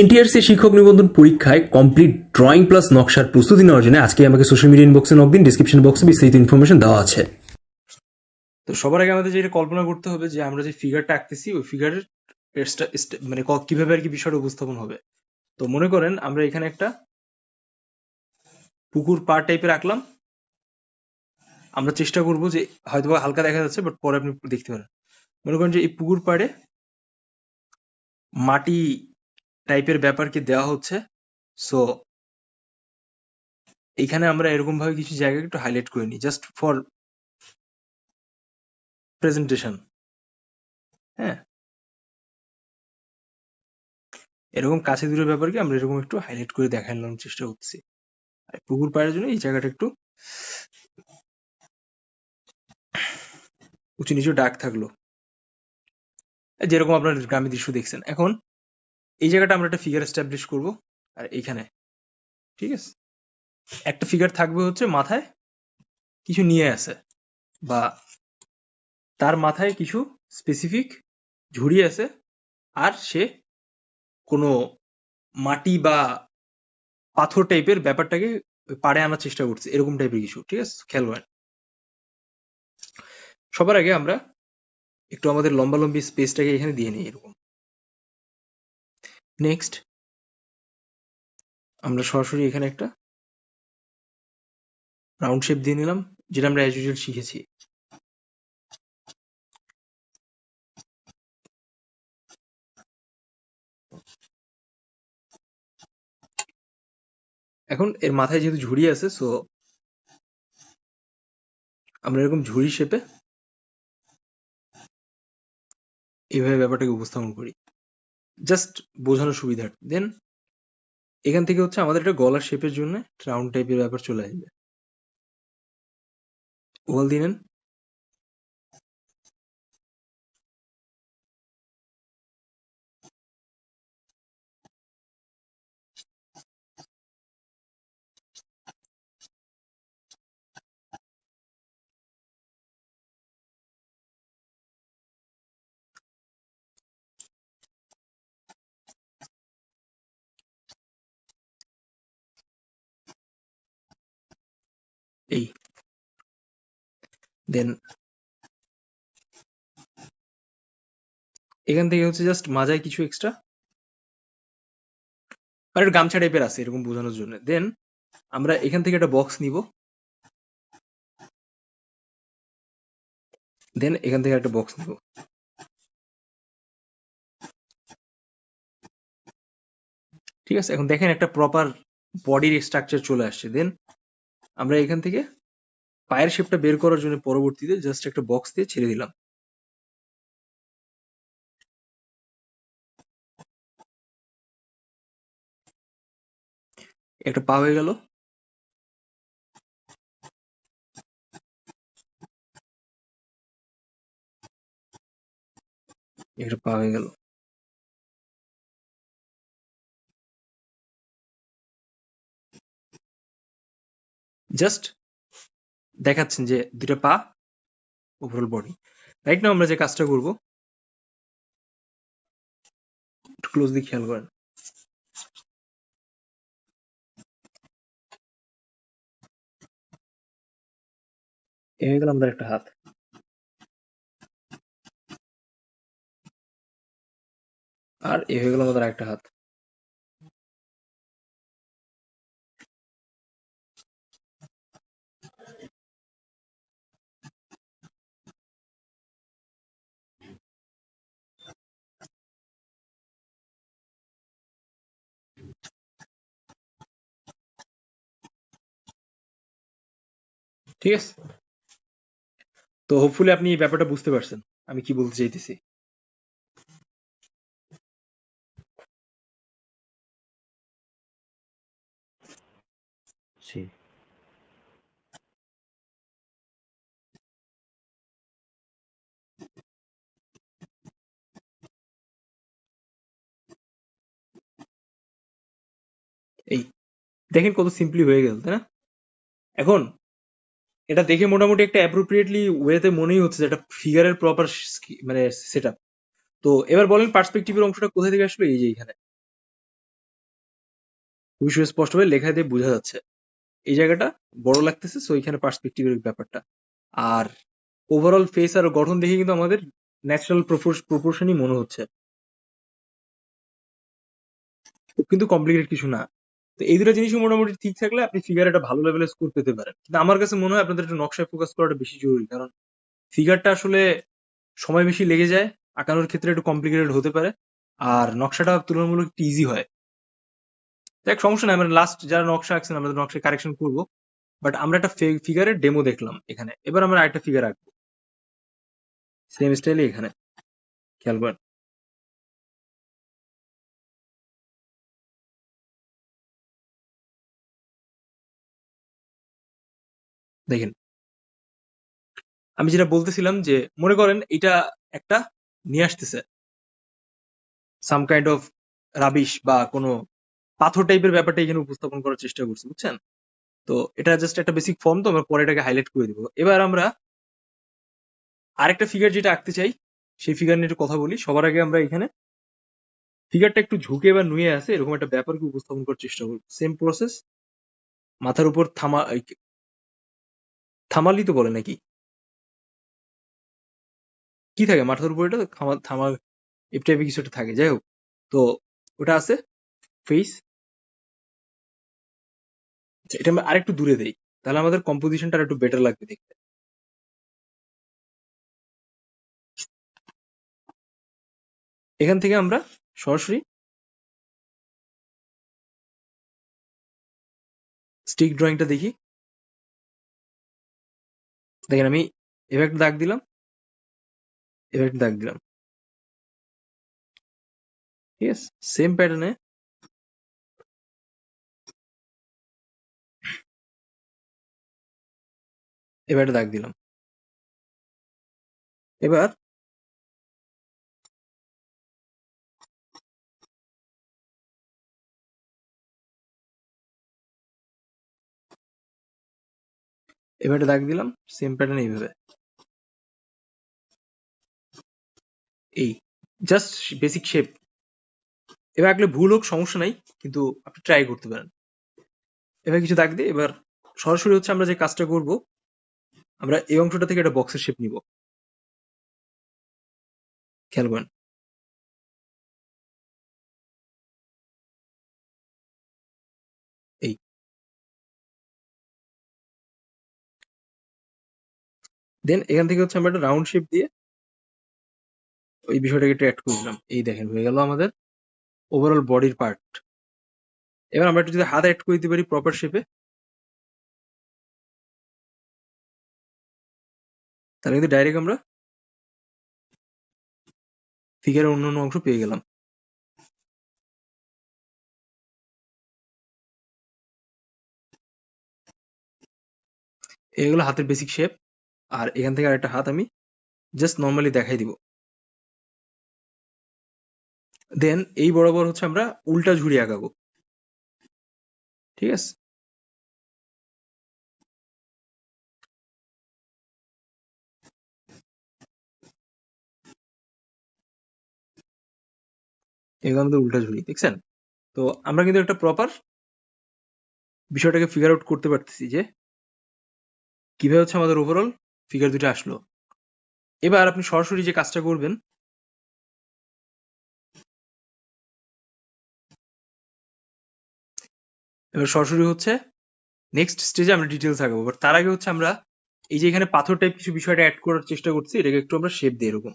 NTRC শিক্ষক নিবন্ধন পরীক্ষায় কমপ্লিট ড্রয়িং প্লাস নকশার প্রস্তুতি নেওয়ার জন্য আজকে আমাকে সোশ্যাল মিডিয়া ইনবক্সে নক দিন ডিসক্রিপশন বক্সে বিস্তারিত ইনফরমেশন দেওয়া আছে। তো সবার আগে আমাদের যেটা কল্পনা করতে হবে যে আমরা যে ফিগারটা আঁকতেছি, ওই ফিগারের মানে কীভাবে আর কি বিষয়টা উপস্থাপন হবে। তো মনে করেন আমরা এখানে একটা পুকুর পার টাইপের আঁকলাম। আমরা চেষ্টা করব যে হয়তো হালকা দেখা যাচ্ছে বাট পরে আপনি দেখতে পারেন। মনে করেন যে এই পুকুর পাড়ে মাটি টাইপের ব্যাপারকে দেওয়া হচ্ছে? সো এখানে আমরা এরকম ভাবে কিছু জায়গা একটু হাইলাইট করে নিই জাস্ট ফর প্রেজেন্টেশন হ্যাঁ? এরকম কাছে দূরের ব্যাপারকে আমরা এরকম একটু হাইলাইট করে দেখানোর চেষ্টা করছি। পুকুর পাড়ের জন্য এই জায়গাটা একটু উঁচু নিচু ডাক থাকল। যেরকম আপনার গ্রামের দৃশ্য দেখছেন। এখন এই জায়গাটা আমরা একটা ফিগার এস্টাবলিশ করব, আর এইখানে। ঠিক আছে? একটা ফিগার থাকবে হচ্ছে মাথায় কিছু নিয়ে আছে বা তার মাথায় কিছু স্পেসিফিক ঝুড়ি আছে আর সে কোনো মাটি বা পাথর টাইপের ব্যাপারটাকে পাড়ে আনার চেষ্টা করছে, এরকম টাইপের কিছু, ঠিক আছে? খেয়াল করেন সবার আগে আমরা একটু আমাদের লম্বা লম্বি স্পেসটাকে এখানে দিয়ে নিই, এরকম। নেক্সট আমরা সরাসরি এখানে একটা রাউন্ড শেপ দিয়ে নিলাম, যেটা আমরা অ্যাজ ইউজুয়াল শিখেছি। এখন এর মাথায় যেহেতু ঝুড়ি আছে সো আমরা এরকম ঝুড়ি শেপে এইভাবে ব্যাপারটাকে উপস্থাপন করি। জাস্ট বোঝানোর সুবিধা দেন এখান থেকে হচ্ছে আমাদের একটা গলার শেপের জন্য রাউন্ড টাইপের ব্যাপার চলে আসবে। ওয়াল দিলেন এই। দেন এখান থেকে হচ্ছে জাস্ট মাজায় কিছু এক্সট্রা আর একটা গামছা টাইপের আছে, এরকম বোঝানোর জন্য। দেন আমরা এখান থেকে একটা বক্স নিব। দেন এখান থেকে একটা বক্স নিব। ঠিক আছে? এখন দেখেন একটা প্রপার বডির স্ট্রাকচার চলে আসছে। দেন আমরা এখান থেকে পায়ের শেপটা বের করার জন্য পরবর্তীতে জাস্ট একটা বক্স দিয়ে ছেড়ে দিলাম। একটা পা হয়ে গেল। একটা পা হয়ে গেল। জাস্ট দেখাচ্ছেন যে দুটা পা ওভারঅল বডি রাইট নাও আমরা যে কাজটা করব, একটু ক্লোজলি খেয়াল করেন। এ হয়ে গেল আমাদের একটা হাত। আর এ হয়ে গেল আমাদের একটা হাত। ঠিক আছে? তো হোপফুলি আপনি এই ব্যাপারটা বুঝতে পারছেন আমি কি বলতে চাইতেছি। Sí. এই দেখেন কত সিম্পলি হয়ে গেল তাই না? এখন এটা দেখে মোটামুটি একটা অ্যাপ্রোপ্রিয়েটলি ওয়েতে মনেই হচ্ছে যে একটা ফিগারের প্রপার মানে সেট তো এবার বলেন পার্সপেক্টিভের অংশটা কোথা থেকে আসলো এই যে এখানে। খুবই সুস্পষ্টভাবে লেখা দিয়ে বোঝা যাচ্ছে। এই জায়গাটা বড় লাগতেছে সো এখানে পার্সপেক্টিভের ব্যাপারটা। আর ওভারঅল ফেস আর গঠন দেখে কিন্তু আমাদের ন্যাচারাল প্রপোর্শনই মনে হচ্ছে। কিন্তু কমপ্লিকেটেড কিছু না। তো এই দুটো জিনিস মোটামুটি ঠিক থাকলে আপনি ফিগার একটা ভালো লেভেলের স্কোর পেতে পারেন। কিন্তু আমার কাছে মনে হয় আপনাদের একটু নকশায় ফোকাস করাটা বেশি জরুরি। কারণ ফিগারটা আসলে সময় বেশি লেগে যায়, আঁকানোর ক্ষেত্রে একটু কমপ্লিকেটেড হতে পারে, আর নকশাটা তুলনামূলক একটু ইজি হয়। দেখ, সমস্যা নাই মানে লাস্ট যারা নকশা আঁকছেন, আমরা নকশা কারেকশন করব বাট আমরা একটা ফিগারের ডেমো দেখলাম এখানে। এবার আমরা আরেকটা ফিগার আঁকবো। সেম স্টাইলে এখানে। খেয়াল করেন দেখেন। আমি যেটা বলতেছিলাম যে, মনে করেন এটা একটা নিয়ে আসতেছে। সাম কাইন্ড অফ রাবিশ বা কোনো পাথর টাইপের ব্যাপারটা এখানে উপস্থাপন করার চেষ্টা করছি, বুঝছেন? তো এটা জাস্ট একটা বেসিক ফর্ম তো আমরা পরে এটাকে হাইলাইট করে দিব। এবার আমরা আরেকটা ফিগার যেটা আঁকতে চাই, সেই ফিগার নিয়ে একটু কথা বলি। সবার আগে আমরা এখানে ফিগারটা একটু ঝুঁকে বা নুয়ে আছে, এরকম একটা ব্যাপারকে উপস্থাপন করার চেষ্টা করব। সেম প্রসেস মাথার উপর থামা থামালি তো বলে নাকি? কি থাকে? মাথার উপর এটা থামা এই টাইপের কিছু একটা থাকে। যাই হোক, তো ওটা আছে ফেস আচ্ছা এটা আমরা আরেকটু দূরে দেই। তাহলে আমাদের কম্পোজিশনটা একটু বেটার লাগবে দেখতে। এখান থেকে আমরা সরাসরি স্টিক ড্রয়িংটা দেখি। দেখেন আমি এবার একটা দাগ দিলাম, এবার একটা দাগ দিলাম। ঠিক আছে সেম প্যাটার্নে এবার দাগ দিলাম। এবার এবার দাগ দিলাম সেম প্যাটার্ন এইভাবে। এই জাস্ট বেসিক শেপ এবার আঁকলে ভুল হোক, সমস্যা নাই, কিন্তু আপনি ট্রাই করতে পারেন। এবার কিছু দাগ দিয়ে, এবার সরাসরি হচ্ছে আমরা যে কাজটা করব, আমরা এই অংশটা থেকে একটা বক্সের শেপ নিব। খেয়াল করেন। দেন এখান থেকে হচ্ছে আমরা একটা রাউন্ড শেপ দিয়ে ওই বিষয়টাকে একটু অ্যাড করে দিলাম এই দেখেন, হয়ে গেল আমাদের ওভারঅল বডির পার্ট এবার আমরা একটু যদি হাত অ্যাড করে দিতে পারি প্রপার শেপে তাহলে কিন্তু ডাইরেক্ট আমরা ফিগারের অন্য অন্য অংশ পেয়ে গেলাম। এগুলো হাতের বেসিক শেপ আর এখান থেকে আরেকটা হাত আমি জাস্ট নর্মালি দেখাই দিব। দেন এই বরাবর হচ্ছে আমরা উল্টা ঝুড়ি আঁকাবো ঠিক আছে? এগুলো আমাদের উল্টা ঝুড়ি, দেখছেন? তো আমরা কিন্তু একটা প্রপার বিষয়টাকে ফিগার আউট করতে পারতেছি যে কীভাবে হচ্ছে আমাদের ওভারঅল ফিগার দুটো আসলো। এবার আপনি সরাসরি যে কাজটা করবেন, এবার সরাসরি হচ্ছে নেক্সট স্টেজে আমরা ডিটেলস আগাবো। বাট তার আগে হচ্ছে আমরা এই যে এখানে পাথর টাইপ কিছু বিষয়টা অ্যাড করার চেষ্টা করছি, এটাকে একটু আমরা শেপ দিই এরকম।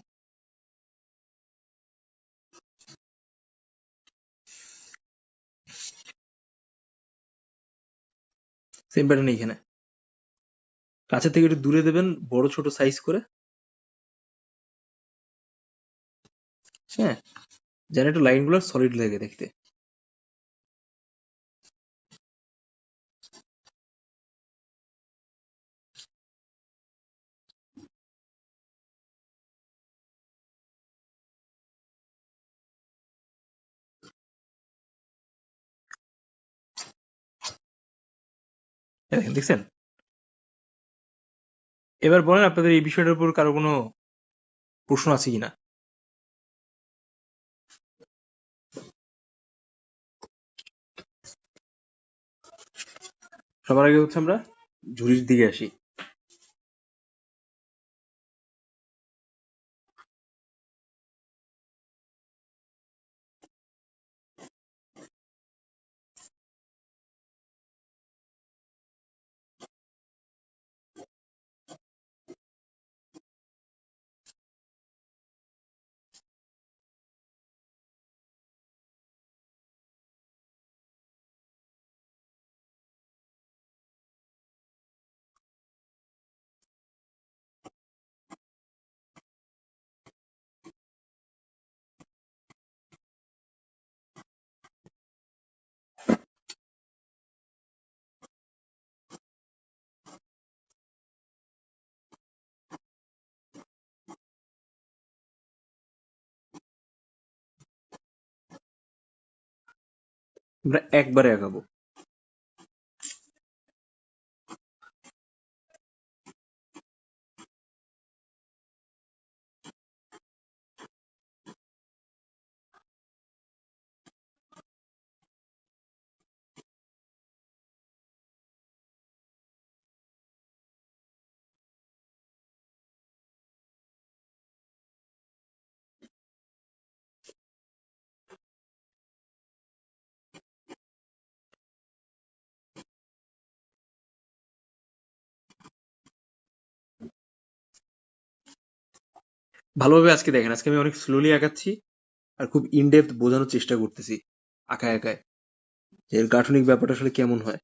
সেম প্যাটার্ন এইখানে কাছে থেকে একটু দূরে দেবেন, বড় ছোট সাইজ করে। হ্যাঁ যেন একটু লাইনগুলো সলিড লাগে দেখতে। দেখছেন? এবার বলেন, আপনাদের এই বিষয়টার উপর কারও কোনো প্রশ্ন আছে কিনা? সবার আগে হচ্ছে আমরা ঝুড়ির দিকে আসি। আমরা একবারে আগাবো। ভালোভাবে আজকে দেখেন, আজকে আমি অনেক স্লোলি আঁকাচ্ছি আর খুব ইনডেপথ বোঝানোর চেষ্টা করতেছি, আঁকায় আঁকায়। যে এর গাঠনিক ব্যাপারটা আসলে কেমন হয়।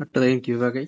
আটটা দেখেন কীভাবে আগাই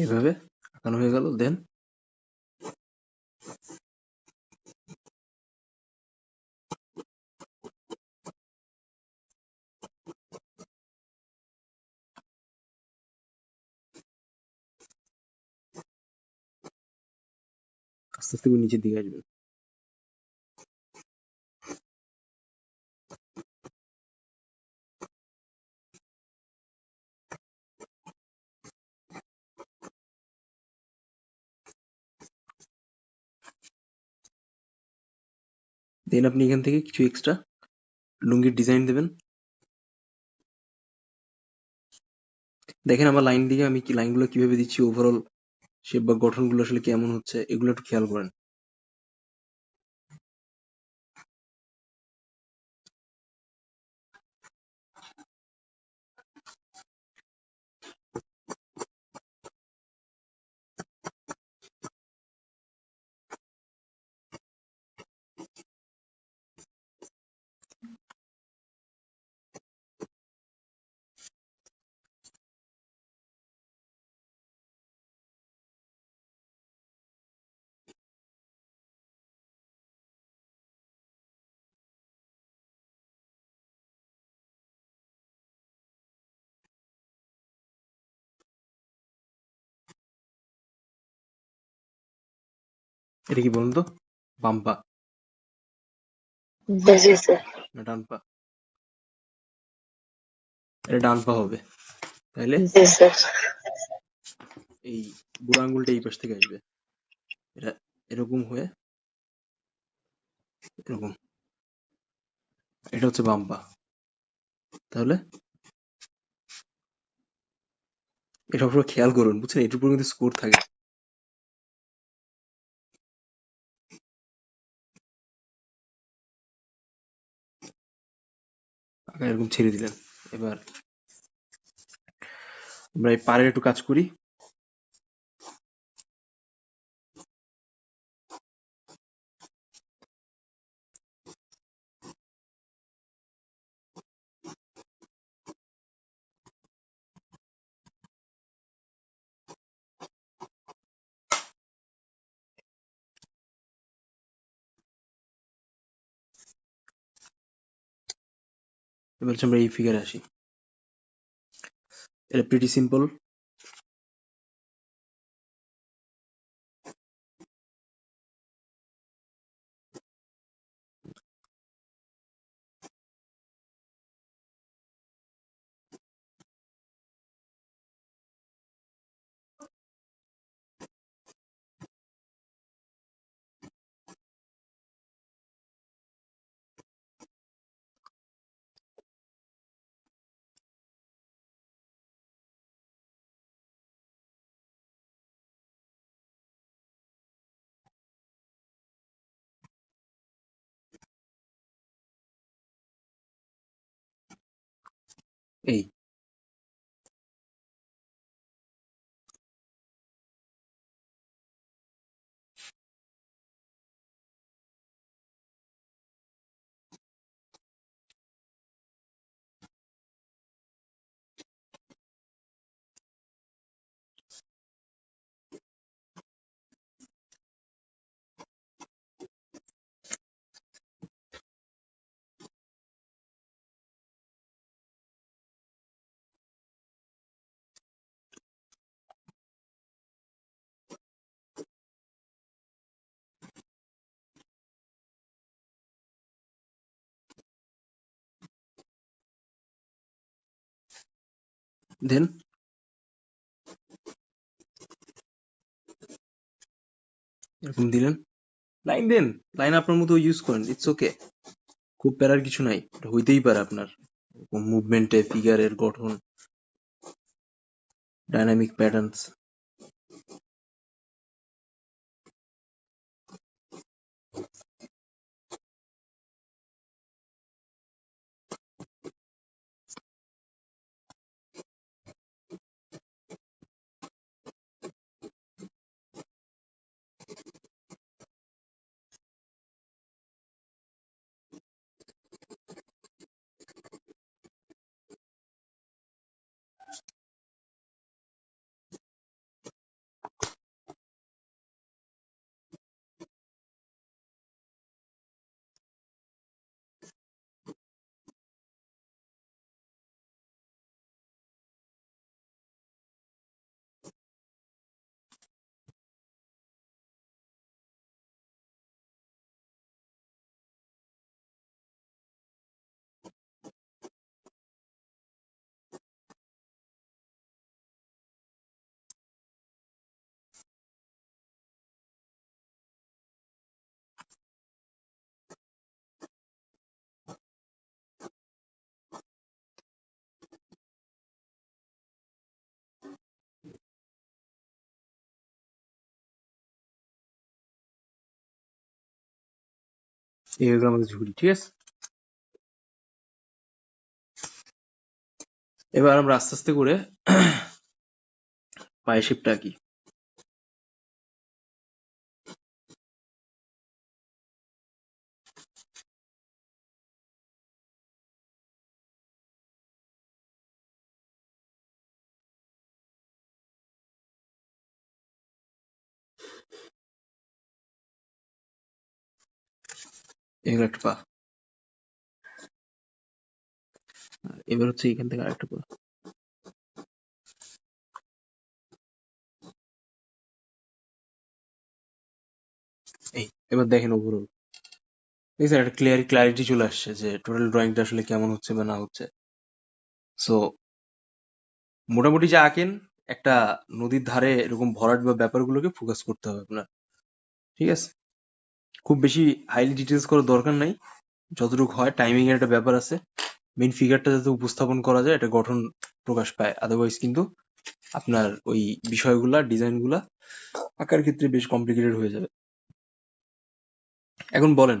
এভাবে আঁকানো হয়ে গেল দেন আস্তে আস্তে নিচের দিকে আসবেন দেন আপনি এখান থেকে কিছু এক্সট্রা লুঙ্গির ডিজাইন দেবেন। দেখেন আমার লাইন দিয়ে আমি কি লাইনগুলো কীভাবে দিচ্ছি ওভারঅল শেপ বা গঠনগুলো আসলে কেমন হচ্ছে, এগুলো একটু খেয়াল করেন। এটা কি বলুন তো বাম পা জি জি স্যার না ডান পা এটা ডান পা হবে। তাহলে জি স্যার এই বুড়ো আঙ্গুলটা এই পাশ থেকে আসবে। এটা এরকম হয়ে এরকম। এটা হচ্ছে বাম পা তাহলে এটা সবসময় খেয়াল করুন বুঝছেন? এটার উপর কিন্তু স্কোর থাকে। এরকম ছেড়ে দিলেন। এবার আমরা এই পাড়ের একটু কাজ করি। এবার আমরা এই ফিগারে আসি। এটা প্রিটি সিম্পল এই দেন। এরকম দিলেন। লাইন দেন। লাইন আপনার মতো ইউজ করেন। ইটস ওকে খুব প্যারার কিছু নাই। হইতেই পারে আপনার। মুভমেন্টে ফিগারের গঠন। ডাইনামিক প্যাটার্নস এই গেল আমাদের ঝুড়ি ঠিক আছে? এবার আমরা আস্তে আস্তে করে পায়ে শেপটা আঁকি। এগুলো একটা পা। এবার হচ্ছে এখান থেকে আরেকটা পা। এই, এবার দেখেন ওভারঅল দেখছেন একটা ক্লিয়ার ক্লারিটি চলে আসছে যে টোটাল ড্রয়িংটা আসলে কেমন হচ্ছে বা না হচ্ছে। সো মোটামুটি যা আঁকেন, একটা নদীর ধারে এরকম ভরাট বা ব্যাপারগুলোকে ফোকাস করতে হবে আপনার। ঠিক আছে? খুব বেশি হাইলি ডিটেলস করার দরকার নাই। যতটুকু হয় টাইমিং এর একটা ব্যাপার আছে। মেইন ফিগারটা যাতে উপস্থাপন করা যায়, এটা গঠন প্রকাশ পায়। আদারওয়াইজ কিন্তু আপনার ওই বিষয়গুলা, ডিজাইনগুলা আঁকার ক্ষেত্রে বেশ কমপ্লিকেটেড হয়ে যাবে। এখন বলেন